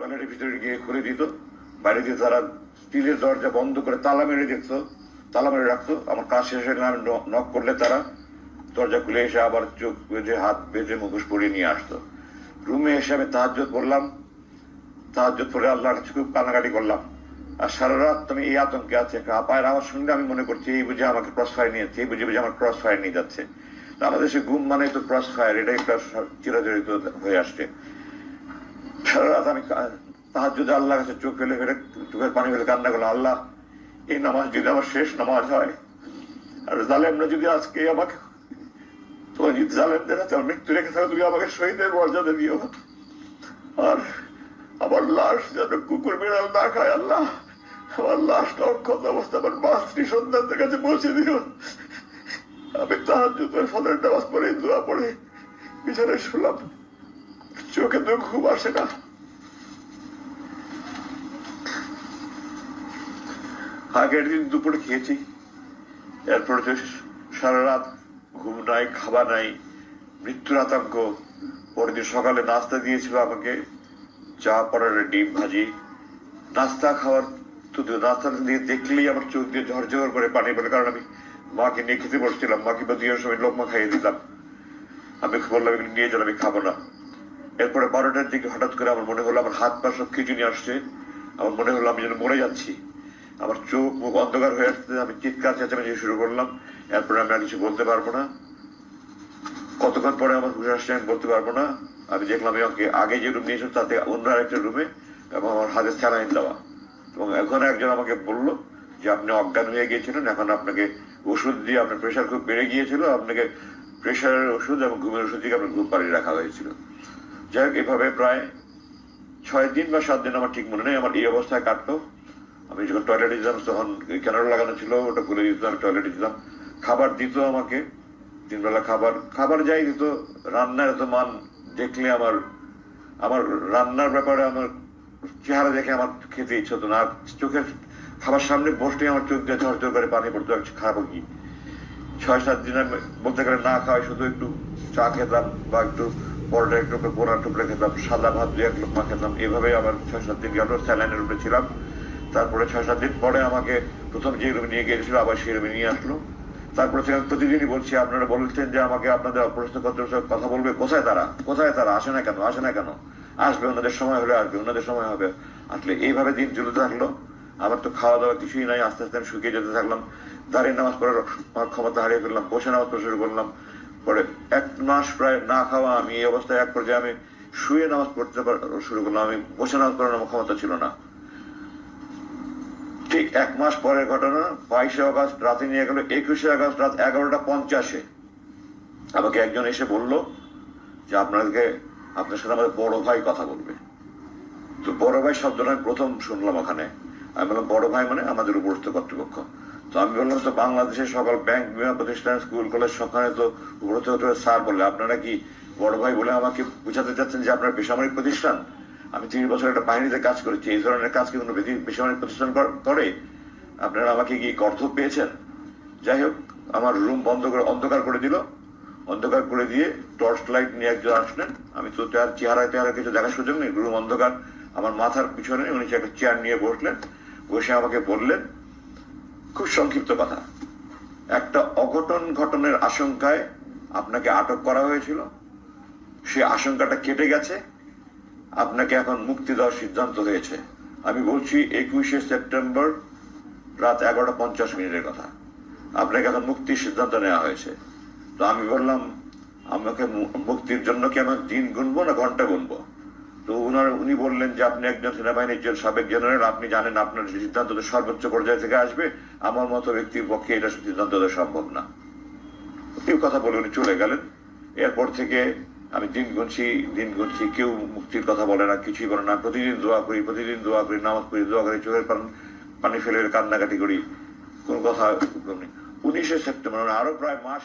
টয়লেটের ভিতরে গিয়ে খুলে দিত। বাইরে দিয়ে তারা স্টিলের দরজা বন্ধ করে তালা মেরে দিত তালা মেরে রাখতো। আমার কাজ শেষ হয়ে আমি নক করলে তারা দরজা খুলে এসে আবার চোখ বেঁধে, হাত বেঁধে মুখোশ পরিয়ে নিয়ে আসতো। রুমে এসে আমি তাহাজ্জত করলাম তাহাজ্জত পরে আল্লাহর কাছে খুব কান্নাকাটি করলাম। আর সারা রাত আমি এই আতঙ্কে আছি। একটা আপায়ের আওয়াজ শুনলে আমি মনে করছি, এই বুঝে আমাকে ক্রস ফায়ার নিয়ে যাচ্ছে, এই বুঝে বুঝে আমার ক্রস ফায়ার নিয়ে যাচ্ছে। আমাদের সে ঘুম মানে তো ক্রস ফায়ার এটা একটা চিরাচরিত হয়ে আসছে। রাত আমি তাহার যদি আল্লাহ কাছে চোখ ফেলে ফেলে চোখের পানি ফেলে কান্না করলাম, আল্লাহ, এই নামাজ যদি আমার শেষ নামাজ হয়, আর জালেমরা যদি আজকে আমাকে, তোমার যদি জালেমদের হাতে আমার মৃত্যু রেখে থাকো তুমি আমাকে শহীদের মর্যাদা দিও। আর আমার লাশ যেন কুকুর বিড়াল না খায়, আল্লাহ, আমার লাশটা অক্ষত অবস্থা, আমার মাতৃ সন্তানদের কাছে পৌঁছে দিও। আমি তাহার জুতের ফলের নামাজ পড়ে, দোয়া পড়ে, বিছানায় শুলাম। চোখে তো ঘুম আসে না। আগের দিন দুপুরে খেয়েছি, এরপরে তো সারা রাত ঘুম নাই, খাবার নাই, মৃত্যুর আতঙ্ক। পরের দিন সকালে নাস্তা দিয়েছিল আমাকে, চা পড়ার ডিম ভাজি। নাস্তা খাওয়ার তো নাস্তা দিয়ে দেখলেই আমার চোখ দিয়ে ঝরঝর করে পানি পড়ে কারণ আমি মাকে নিয়ে খেতে বসছিলাম। মাকে দিয়ে সময় লোকমা খাইয়ে দিতাম। আমি বললাম নিয়ে যান, আমি খাব না। এরপরে বারোটার দিকে হঠাৎ করে আমার মনে হলো আমার হাত পা সব খিচুনি আসছে। আমার মনে হলো আমি যেন মরে যাচ্ছি। আমার চোখ মুখ অন্ধকার হয়ে আসছে আমি চিৎকার চেঁচামেচি শুরু করলাম। এরপরে আমি আর কিছু বলতে পারব না। কতক্ষণ পরে আমার হুশ আসছে আমি বলতে পারব না। আমি দেখলাম আমাকে আগে যে রুম নিয়েছিল তাতে অন্য আরেকটা রুমে এবং আমার হাতে স্যালাইন দেওয়া। এবং এখন একজন আমাকে বলল যে আপনি অজ্ঞান হয়ে গিয়েছিলেন, এখন আপনাকে ওষুধ দিয়ে আপনার প্রেশার খুব বেড়ে গিয়েছিল। আপনাকে প্রেশারের ওষুধ এবং ঘুমের ওষুধ দিয়ে আপনার ঘুম পাড়িয়ে রাখা হয়েছিল। যাই হোক, এভাবে প্রায় ছয় দিন বা সাত দিন আমার ঠিক মনে নেই। আমার এই অবস্থায় কাটলো। আমি যখন টয়লেটে যেতাম তখন ক্যানারা লাগানো ছিল, ওটা খুলে দিতাম টয়লেটে যেতাম খাবার দিত আমাকে। তিনবেলা খাবার। খাবার যাই দিত, রান্নার এত মান দেখলে আমার আমার রান্নার ব্যাপারে আমার চেহারা দেখে আমার খেতে ইচ্ছে হতো না। চোখের খাবার সামনে বসলে আমার চোখ দিয়ে ঝরঝর করে পানি পড়তো খাব কি ছয় সাত দিন বলতে গেলে না খাওয়াই, শুধু একটু চা খেতাম বা একটু পরোটা একটু পোড়া টুকরে খেতাম, সাদা ভাত দিয়ে এক লোকমা খেতাম। এভাবে আমার ছয় সাত দিন গেল স্যালাইনের উপরে ছিলাম। তারপরে ছয় সাত দিন পরে আমাকে প্রথম যে রুমে নিয়ে গিয়েছিল, আবার সেই রুমে নিয়ে আসলো। তারপরে আমি প্রতিদিনই বলছি, আপনারা বলছেন যে আমাকে আপনাদের অপ্রস্ত কথা বলবে। কোথায় তারা? কোথায় তারা? আসে না কেন? আসে না কেন? আসবে, ওনাদের সময় হলে আসবে, ওনাদের সময় হবে। আসলে এইভাবে দিন চলতে থাকল। আমার তো খাওয়া দাওয়া কিছুই নাই, আস্তে আস্তে আমি শুকিয়ে যেতে থাকলাম। দাঁড়িয়ে নামাজ পড়ার ক্ষমতা হারিয়ে ফেললাম, বসে নামাজ পড়া শুরু করলাম। পরে এক মাস প্রায় না খাওয়া, আমি এই অবস্থায় এক পর্যায়ে আমি শুয়ে নামাজ পড়তে শুরু করলাম। আমি বসে নামাজ পড়ার আমার ক্ষমতা ছিল না। ঠিক এক মাস পরের ঘটনা, বাইশে আগস্ট রাতে নিয়ে গেল, একুশে আগস্ট রাত এগারোটা পঞ্চাশে। আমাকে একজন এসে বলল যে আপনাদেরকে আপনার সাথে আমাদের বড় ভাই কথা বলবে। তো বড় ভাই শব্দটা আমি প্রথম শুনলাম ওখানে। আমি বললাম, বড় ভাই মানে আমাদের উপরস্থ কর্তৃপক্ষ। তো আমি বললাম, তো বাংলাদেশের সকল ব্যাংক বিমা প্রতিষ্ঠান স্কুল কলেজ সবখানে তো উপরস্থ কর্তৃপক্ষ স্যার বললে, আপনারা কি বড় ভাই বলে আমাকে বুঝাতে চাচ্ছেন যে আপনার বেসামরিক প্রতিষ্ঠান? আমি তিরিশ বছর একটা বাহিনীতে কাজ করেছি, এই ধরনের কাজ কি কোনো বেসামরিক প্রতিষ্ঠান করে আপনারা আমাকে কি অর্থ পেয়েছেন? যাই হোক, আমার রুম বন্ধ করে, অন্ধকার করে দিল। অন্ধকার করে দিয়ে টর্চ লাইট নিয়ে একজন আসলেন। আমি তো তার চেহারা চেহারা কিছু দেখার সুযোগ নেই রুম অন্ধকার। আমার মাথার পিছনে উনি একটা চেয়ার নিয়ে বসলেন, বসে আমাকে বললেন খুব সংক্ষিপ্ত কথা। একটা অঘটন ঘটনের আশঙ্কায় আপনাকে আটক করা হয়েছিল। সে আশঙ্কাটা কেটে গেছে। আপনাকে এখন মুক্তি দেওয়ার সিদ্ধান্ত হয়েছে। আমি বলছি, একুশে সেপ্টেম্বর রাত এগারোটা পঞ্চাশ মিনিটের কথা। আপনাকে এখন মুক্তির সিদ্ধান্ত নেওয়া হয়েছে। তো আমি বললাম, আমাকে মুক্তির জন্য কি আমার দিন গুনবো না ঘণ্টা গুনবো? তো উনার, উনি বললেন যে আপনি একজন সেনাবাহিনীর জন- সাবেক জেনারেল, আপনি জানেন আপনার সিদ্ধান্ত তো সর্বোচ্চ পর্যায় থেকে আসবে। আমার মতো ব্যক্তির পক্ষে এটা সিদ্ধান্ত দেওয়া সম্ভব না। এই কথা বলে উনি চলে গেলেন। এরপর থেকে আমি দিন গুনছি দিন গুনছি, কেউ মুক্তির কথা বলে না, কিছুই বলে না। প্রতিদিন দোয়া করি, প্রতিদিন দোয়া করি, নামাজ পড়ি, দোয়া করি, চোখের পান- পানি ফেলে কান্নাকাটি করি। কোনো কথা উনিশে সেপ্টেম্বর মানে আরও প্রায় মাস